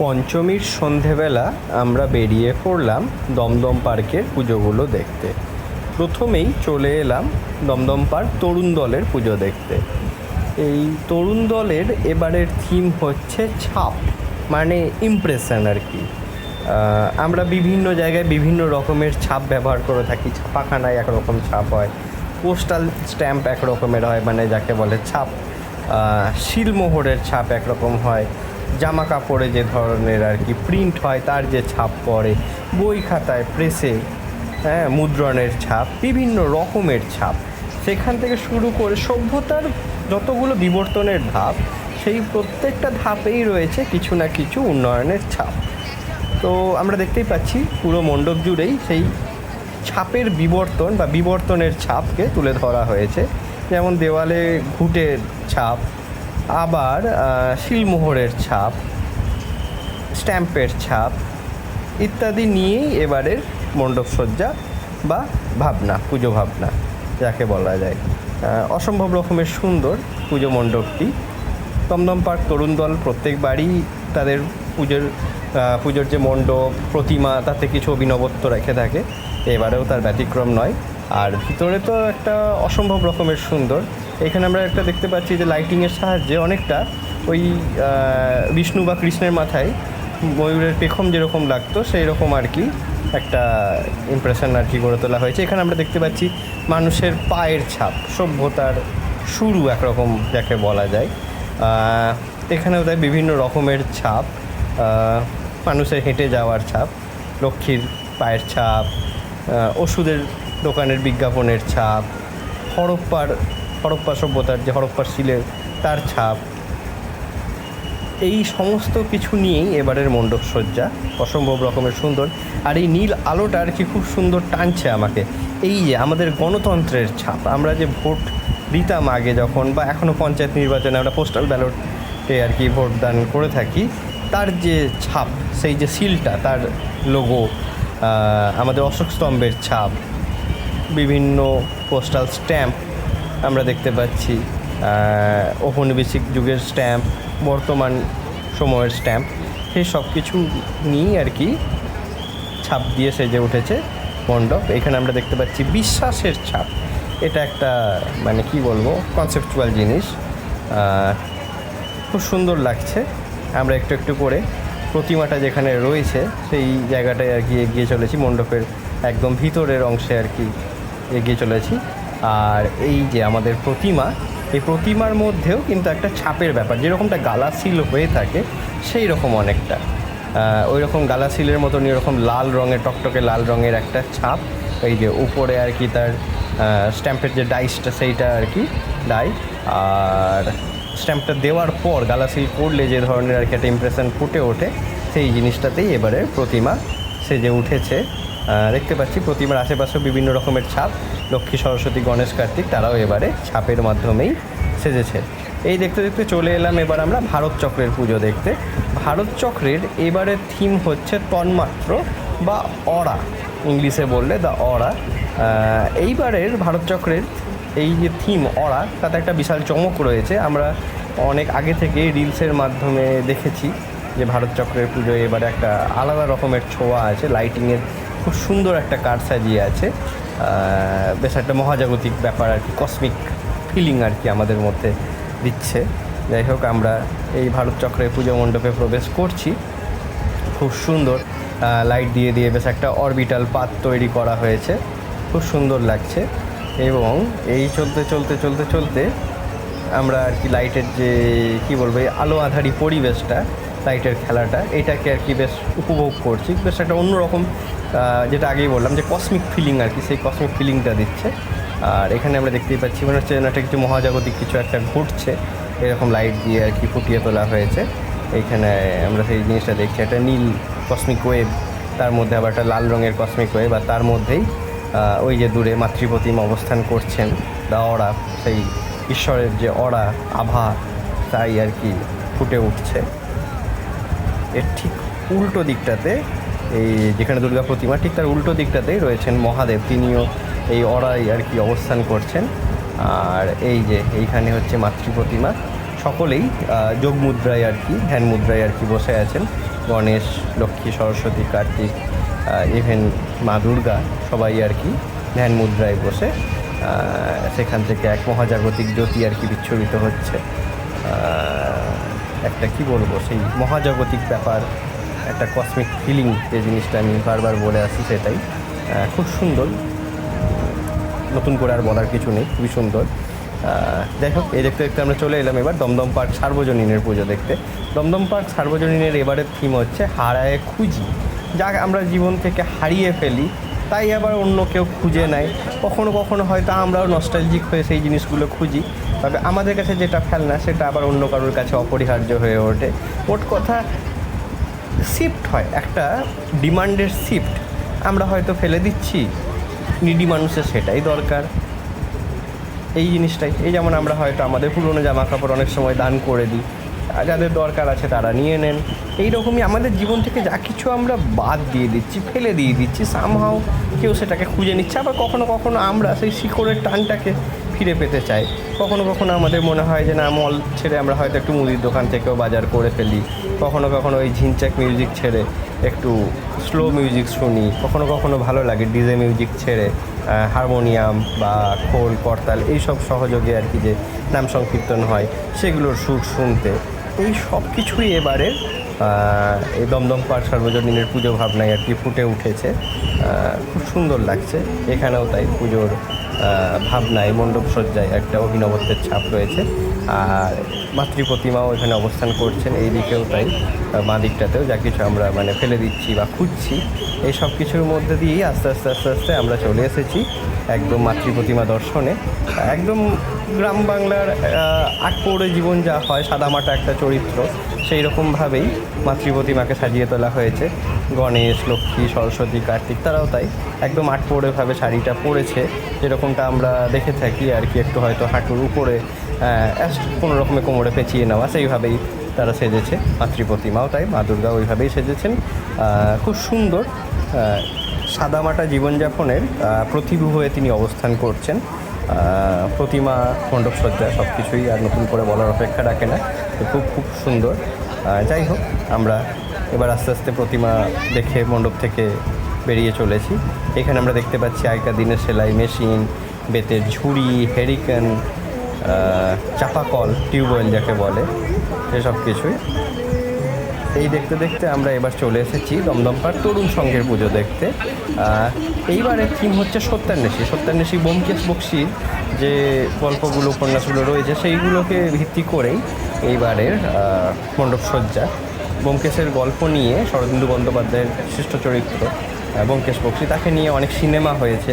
পঞ্চমীর সন্ধেবেলা আমরা বেরিয়ে পড়লাম দমদম পার্কের পুজোগুলো দেখতে। প্রথমেই চলে এলাম দমদম পার্ক তরুণ দলের পুজো দেখতে। এই তরুণ দলের এবারের থিম হচ্ছে ছাপ মানে ইমপ্রেশন আর কি। আমরা বিভিন্ন জায়গায় বিভিন্ন রকমের ছাপ ব্যবহার করে থাকি। ছাপাখানায় একরকম ছাপ হয় পোস্টাল স্ট্যাম্প এক রকমের হয় মানে যাকে বলে ছাপ। শিলমোহরের ছাপ একরকম হয় জামা কাপড়ে যে ধরনের আর কি প্রিন্ট হয়, তার যে ছাপ পড়ে, বই খাতায় প্রেসে হ্যাঁ মুদ্রণের ছাপ, বিভিন্ন রকমের ছাপ। সেখান থেকে শুরু করে সভ্যতার যতগুলো বিবর্তনের ধাপ, সেই প্রত্যেকটা ধাপেই রয়েছে কিছু না কিছু উন্নয়নের ছাপ। তো আমরা দেখতেই পাচ্ছি পুরো মণ্ডপ জুড়েই সেই ছাপের বিবর্তন বা বিবর্তনের ছাপকে তুলে ধরা হয়েছে। যেমন দেওয়ালে ঘুটের ছাপ আবার শিলমোহরের ছাপ, স্ট্যাম্পের ছাপ ইত্যাদি নিয়েই এবারের মণ্ডপসজ্জা বা ভাবনা, পুজো ভাবনা, যাকে বলা যায়। অসম্ভব রকমের সুন্দর পুজো মণ্ডপটি। দমদম পার্ক, তরুণ দল প্রত্যেকবারই তাদের পুজোর পুজোর যে মণ্ডপ, প্রতিমা, তাতে কিছু অভিনবত্ব রেখে থাকে। এবারেও তার ব্যতিক্রম নয়। আর ভিতরে তো একটা অসম্ভব রকমের সুন্দর এখানে আমরা একটা দেখতে পাচ্ছি যে লাইটিংয়ের সাহায্যে অনেকটা ওই বিষ্ণু বা কৃষ্ণের মাথায় ময়ূরের পেখম যেরকম লাগতো সেই রকম আর কি একটা ইমপ্রেশন আর কি গড়ে তোলা হয়েছে। এখানে আমরা দেখতে পাচ্ছি মানুষের পায়ের ছাপ, সভ্যতার শুরু একরকম যাকে বলা যায়। এখানেও তাই বিভিন্ন রকমের ছাপ মানুষের হেঁটে যাওয়ার ছাপ, লক্ষ্মীর পায়ের ছাপ ওষুধের দোকানের বিজ্ঞাপনের ছাপ, হরপ্পার হরপ্পা সভ্যতার যে হরপ্পা শিলের তার ছাপ, এই সমস্ত কিছু নিয়েই এবারের মণ্ডপ সজ্জা। অসম্ভব রকমের সুন্দর। আর এই নীল আলোটা আর কি খুব সুন্দর টানছে আমাকে। এই যে আমাদের গণতন্ত্রের ছাপ, আমরা যে ভোট দিতাম আগে যখন বা এখনও পঞ্চায়েত নির্বাচনে আমরা পোস্টাল ব্যালটে আর কি ভোট দান করে থাকি, তার যে ছাপ, সেই যে সিলটা তার লোগো আমাদের অশোক স্তম্ভের ছাপ, বিভিন্ন পোস্টাল স্ট্যাম্প আমরা দেখতে পাচ্ছি ঔপনিবেশিক যুগের স্ট্যাম্প, বর্তমান সময়ের স্ট্যাম্প। সেই সব কিছু নিয়েই আর কি ছাপ দিয়ে সেজে উঠেছে মণ্ডপ। এখানে আমরা দেখতে পাচ্ছি বিশ্বাসের ছাপ। এটা একটা মানে কি বলব কনসেপচুয়াল জিনিস। খুব সুন্দর লাগছে। আমরা একটু একটু করে প্রতিমাটা যেখানে রয়েছে, সেই জায়গাটায় আর কি এগিয়ে চলেছি। মণ্ডপের একদম ভিতরের অংশে আর কি এগিয়ে চলেছি। আর এই যে আমাদের প্রতিমা, এই প্রতিমার মধ্যেও কিন্তু একটা ছাপের ব্যাপার, যেরকমটা গালা সিল হয়ে থাকে সেই রকম অনেকটা। ওই রকম গালা সিলের মতন এরকম লাল রঙের, টকটকে লাল রঙের একটা ছাপ, এই যে উপরে আর কি তার স্ট্যাম্পের যে ডাইসটা, সেইটা আর কি ডাই, আর স্ট্যাম্পটা দেওয়ার পর গালা সিল করলে যে ধরনের আর কি একটা ইমপ্রেশন ফুটে ওঠে, সেই জিনিসটাতেই এবারে প্রতিমা সেজে উঠেছে। দেখতে পাচ্ছি প্রতিমার আশেপাশেও বিভিন্ন রকমের ছাপ। লক্ষ্মী, সরস্বতী, গণেশ, কার্তিক, তারাও এবারে ছাপের মাধ্যমেই সেজেছে। এই দেখতে দেখতে চলে এলাম এবার আমরা ভারত চক্রের পুজো দেখতে। ভারত চক্রের এবারের থিম হচ্ছে তন্মাত্র বা অরা, ইংলিশে বললে দ্য অরা। এইবারের ভারত চক্রের এই যে থিম অরা, তাতে একটা বিশাল চমক রয়েছে। আমরা অনেক আগে থেকে রিলসের মাধ্যমে দেখেছি যে ভারত চক্রের পুজোয় এবারে একটা আলাদা রকমের ছোঁয়া আছে লাইটিংয়ের খুব সুন্দর একটা কার সাজিয়ে আছে। বেশ একটা মহাজাগতিক ব্যাপার আর কি কসমিক ফিলিং আর কি আমাদের মধ্যে দিচ্ছে। যাই হোক, আমরা এই ভারত চক্রের পুজো মণ্ডপে প্রবেশ করছি। খুব সুন্দর লাইট দিয়ে দিয়ে বেশ একটা অরবিটাল পাত তৈরি করা হয়েছে। খুব সুন্দর লাগছে এবং এই চলতে চলতে চলতে চলতে আমরা আর কি লাইটের যে, কি বলব, এই আলো আধারি পরিবেশটা লাইটের খেলাটা, এটাকে আর কি বেশ উপভোগ করছি। বেশ একটা অন্যরকম যেটা আগেই বললাম যে কসমিক ফিলিং আর কি, সেই কসমিক ফিলিংটা দিচ্ছে। আর এখানে আমরা দেখতেই পাচ্ছি, মনে হচ্ছে একটা কিছু মহাজাগতিক কিছু একটা ঘটছে। এরকম লাইট দিয়ে আর কি ফুটিয়ে তোলা হয়েছে। এইখানে আমরা সেই জিনিসটা দেখছি, একটা নীল কসমিক ওয়েব তার মধ্যে আবার একটা লাল রঙের কসমিক ওয়েব আর তার মধ্যেই ওই যে দূরে মাতৃপ্রতিম অবস্থান করছেন দা অরা সেই ঈশ্বরের যে অরা আভা, তাই আর কি ফুটে উঠছে। এর ঠিক উল্টো দিকটাতে এই যেখানে দুর্গা প্রতিমা, ঠিক তার উল্টো দিকটাতেই রয়েছেন মহাদেব। তিনিও এই অরাই আর কি অবস্থান করছেন। আর এই যে এইখানে হচ্ছে মাতৃ প্রতিমা। সকলেই যোগ মুদ্রায় আর কি, ধ্যান মুদ্রায় আর কি বসে আছেন। গণেশ, লক্ষ্মী, সরস্বতী, কার্তিক ইভেন মা দুর্গা, সবাই আর কি ধ্যান মুদ্রায় বসে সেখান থেকে এক মহাজাগতিক জ্যোতি আর কি বিচ্ছুরিত হচ্ছে। একটা, কি বলব, সেই মহাজাগতিক ব্যাপার, একটা কসমিক ফিলিং যে জিনিসটা আমি বারবার বলে আসি সেটাই। খুব সুন্দর। নতুন করে আর বলার কিছু নেই, খুবই সুন্দর। যাই হোক, এই দেখতে দেখতে আমরা চলে এলাম এবার দমদম পার্ক সার্বজনীনের পুজো দেখতে। দমদম পার্ক সার্বজনীনের এবারের থিম হচ্ছে হারায় খুঁজি। যা আমরা জীবন থেকে হারিয়ে ফেলি, তাই আবার অন্য কেউ খুঁজে নেয়। কখনো কখনো হয়তো আমরাও নস্টালজিক হয়ে সেই জিনিসগুলো খুঁজি। তবে আমাদের কাছে যেটা ফেলনা, সেটা আবার অন্য কারোর কাছে অপরিহার্য হয়ে ওঠে। মোট কথা শিফট হয়। একটা ডিমান্ডের শিফট আমরা হয়তো ফেলে দিচ্ছি। নিডি মানুষের সেটাই দরকার। এই জিনিসটাই। এই যেমন আমরা হয়তো আমাদের পুরনো জামা কাপড় অনেক সময় দান করে দিই। যাদের দরকার আছে তারা নিয়ে নেন। এই রকমই আমাদের জীবন থেকে যা কিছু আমরা বাদ দিয়ে দিচ্ছি, ফেলে দিয়ে দিচ্ছি সামহাও কেউ সেটাকে খুঁজে নিচ্ছে। আবার কখনো কখনো আমরা সেই শিকড়ের টানটাকে ফিরে পেতে চাই। কখনো কখনো আমাদের মনে হয় যে, না মল ছেড়ে আমরা হয়তো একটু মুদির দোকান থেকেও বাজার করে ফেলি। কখনো কখনো ওই ঝিনচাক মিউজিক ছেড়ে একটু স্লো মিউজিক শুনি। কখনো কখনো ভালো লাগে ডিজে মিউজিক ছেড়ে হারমোনিয়াম বা খোল, করতাল এইসব সহযোগে আর কি যে নাম সংকীর্তন হয়, সেগুলোর সুর শুনতে। এই সব কিছুই এবারে এই দমদম পার্ক সার্বজনীনের পুজো ভাবনায় আর কি ফুটে উঠেছে। খুব সুন্দর লাগছে। এখানেও তাই পুজোর ভাবনায় মণ্ডপ সজ্জায় একটা অভিনবত্বের ছাপ রয়েছে। আর মাতৃ প্রতিমাও এখানে অবস্থান করছেন এই দিকেও তাই। মা দিকটাতেও যা কিছু আমরা মানে ফেলে দিচ্ছি বা খুঁজছি এই সব কিছুর মধ্যে দিয়েই আস্তে আস্তে আস্তে আস্তে আমরা চলে এসেছি একদম মাতৃ প্রতিমা দর্শনে। একদম গ্রাম বাংলার আহ, আটপৌরে জীবন যা হয় সাদামাটা একটা চরিত্র সেই রকমভাবেই মাতৃ প্রতিমাকে সাজিয়ে তোলা হয়েছে। গণেশ, লক্ষ্মী, সরস্বতী, কার্তিক, তারাও তাই। একদম আটপৌরেভাবে শাড়িটা পরেছে। যেরকমটা আমরা দেখে থাকি আর কি, একটু হয়তো হাঁটুর উপরে কোনো রকমের কোমরে পেঁচিয়ে নেওয়া, সেইভাবেই তারা সেজেছে। মাতৃ প্রতিমাও তাই, মা দুর্গা ওইভাবেই সেজেছেন। খুব সুন্দর সাদামাটা জীবনযাপনের প্রতিভূ হয়ে তিনি অবস্থান করছেন। প্রতিমা মণ্ডপসজ্জা সব কিছুই আর নতুন করে বলার অপেক্ষা রাখে না। তো খুব খুব সুন্দর। যাই হোক, আমরা এবার আস্তে আস্তে প্রতিমা দেখে মণ্ডপ থেকে বেরিয়ে চলেছি। এখানে আমরা দেখতে পাচ্ছি আগেকার দিনের সেলাই মেশিন, বেতের ঝুড়ি, হেরিকেন চাপাকল টিউবওয়েল যাকে বলে সেসব কিছুই। এই দেখতে দেখতে আমরা এবার চলে এসেছি দমদম পাড় তরুণ সংঘের পুজো দেখতে। এইবারের থিম হচ্ছে সত্যান্বেষী। সত্যান্বেষী বোমকেশ বক্সির যে গল্পগুলো, উপন্যাসগুলো রয়েছে, সেইগুলোকে ভিত্তি করেই এইবারের মণ্ডপসজ্জা। ব্যোমকেশের গল্প নিয়ে শরদিন্দু বন্দ্যোপাধ্যায়ের শ্রেষ্ঠ চরিত্র ব্যোমকেশ বক্সি তাকে নিয়ে অনেক সিনেমা হয়েছে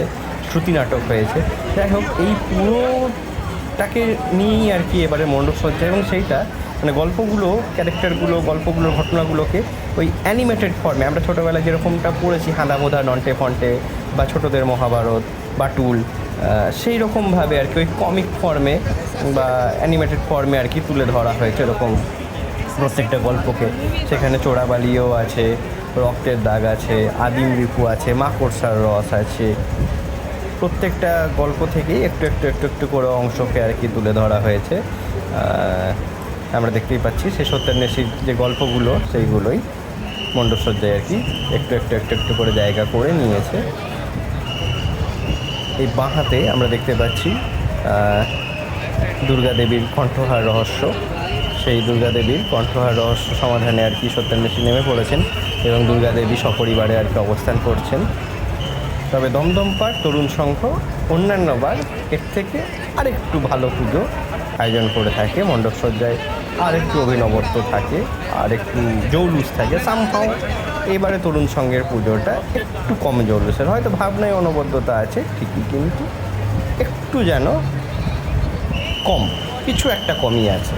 শ্রুতি নাটক হয়েছে। যাই হোক এই পুরোটাকে নিয়েই আর কি এবারে মণ্ডপসজ্জা এবং সেইটা মানে গল্পগুলো ক্যারেক্টারগুলো গল্পগুলোর ঘটনাগুলোকে ওই অ্যানিমেটেড ফর্মে আমরা ছোটোবেলায় যেরকমটা পড়েছি হাঁদা মোদা নন্টে ফন্টে বা ছোটোদের মহাভারত বাটুল আহ, সেই রকমভাবে আর কি ওই কমিক ফর্মে বা অ্যানিমেটেড ফর্মে আর কি তুলে ধরা হয়েছে এরকম প্রত্যেকটা গল্পকে। সেখানে চোরাবালিও আছে, রক্তের দাগ আছে, আদিম রিপু আছে মাকড়সার রস আছে। প্রত্যেকটা গল্প থেকেই একটু একটু একটু একটু করে অংশকে আর কি তুলে ধরা হয়েছে। আমরা দেখতেই পাচ্ছি সেই সত্যান্বেষীর যে গল্পগুলো, সেইগুলোই মণ্ডপসজ্জায় আর কি একটু একটু একটু একটু করে জায়গা করে নিয়েছে। এই বাঁ হাতে আমরা দেখতে পাচ্ছি দুর্গা দেবীর কণ্ঠহার রহস্য। সেই দুর্গা দেবীর কণ্ঠহার রহস্য সমাধানে আর কি সত্যান্বেষী নেমে পড়েছেন এবং দুর্গা দেবী সপরিবারে আর কি অবস্থান করছেন। তবে দমদম পাড় তরুণ সংঘ অন্যান্যবার এর থেকে আরেকটু ভালো পুজো আয়োজন করে থাকে মণ্ডপসজ্জায় আর একটু অভিনবত্ব থাকে আর একটু জৌলুস থাকে। সামহাও এবারে তরুণ সংঘের পুজোটা একটু কম জৌলুসের হয়তো ভাবনায় অনবদ্যতা আছে, ঠিকই, কিন্তু একটু যেন কম, কিছু একটা কমই আছে।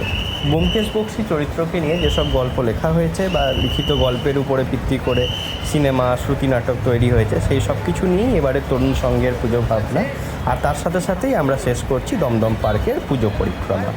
ব্যোমকেশ বক্সি চরিত্রকে নিয়ে যেসব গল্প লেখা হয়েছে বা লিখিত গল্পের উপরে ভিত্তি করে সিনেমা, শ্রুতি নাটক তৈরি হয়েছে, সেই সব কিছু নিয়েই এবারে তরুণ সঙ্গের পুজো ভাবনা। আর তার সাথে সাথেই আমরা শেষ করছি দমদম পার্কের পুজো পরিক্রমা।